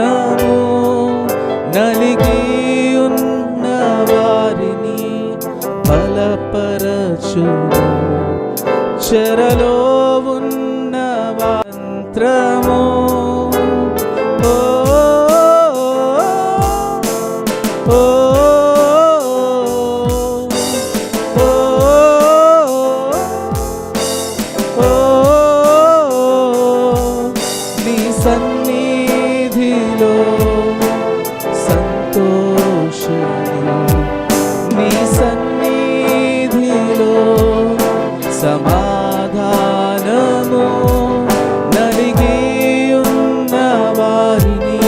సమాధానము నలిగి ఉన్న వారిని బలపరచును చెరలో ఉన్న మంత్రము సన్నిధిలో సంతోషము నీ సన్నిధిలో సమాధానము నలిగి ఉన్న వారిని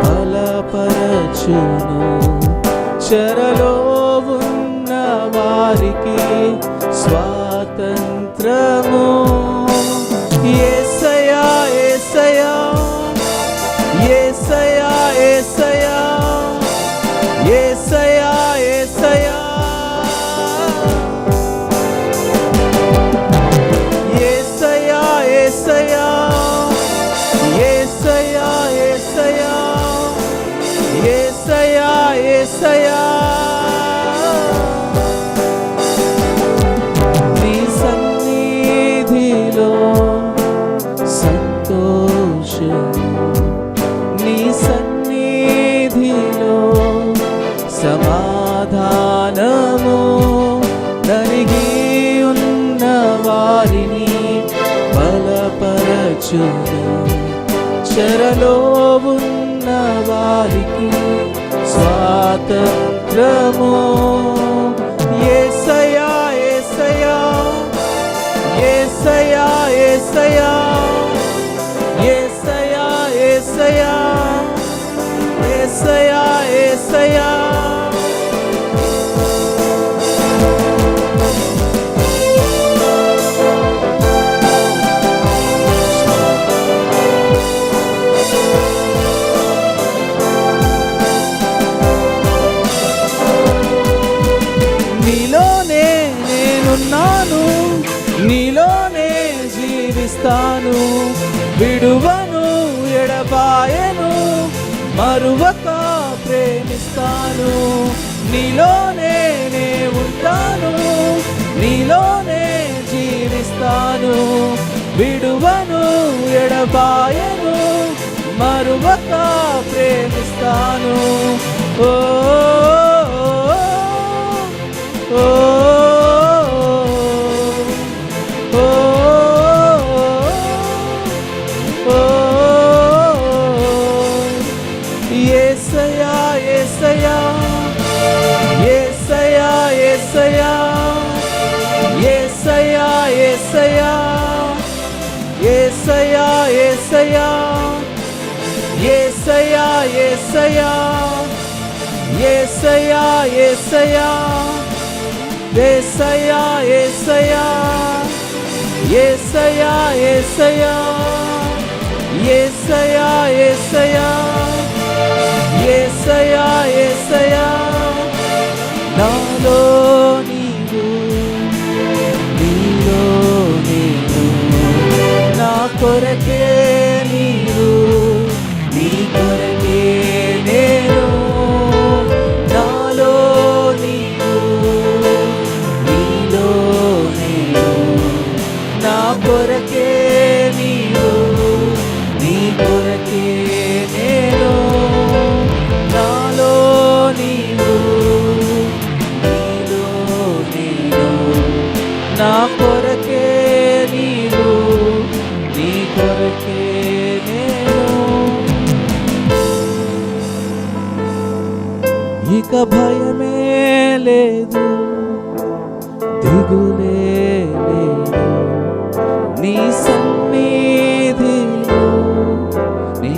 బలపరచును. చెరలో ఉన్న వారికి స్వాతంత్రము ఏసయా ఏసయా నీ సన్నిధిలో సంతోషము నీ సన్నిధిలో సమాధానము. నరిగి ఉన్న వారిని బలపరచును చెరలో ఉన్న వారికి స్వాతంత్రము. ఏసయా ఏసయా ఏసయా ఏసయా ఏసయా ఏసయా ఏసయా ఏసయా చేస్తాను విడువను ఎడబాయను మరువక ప్రేమిస్తాను. నీలోనే నే ఉంటాను నీలోనే జీవిస్తాను. విడువను ఎడబాయను మరువక ప్రేమిస్తాను. ఓ యేసయ్యా యేసయ్యా యేసయ్యా యేసయ్యా యేసయ్యా యేసయ్యా యేసయ్యా యేసయ్యా యేసయ్యా యేసయ్యా యేసయ్యా యేసయ్యా యేసయ్యా నాలో నీవు నీలో నేను నా కొరకే లేదు దిగులే లేదు. నీ సన్నిధిలో నీ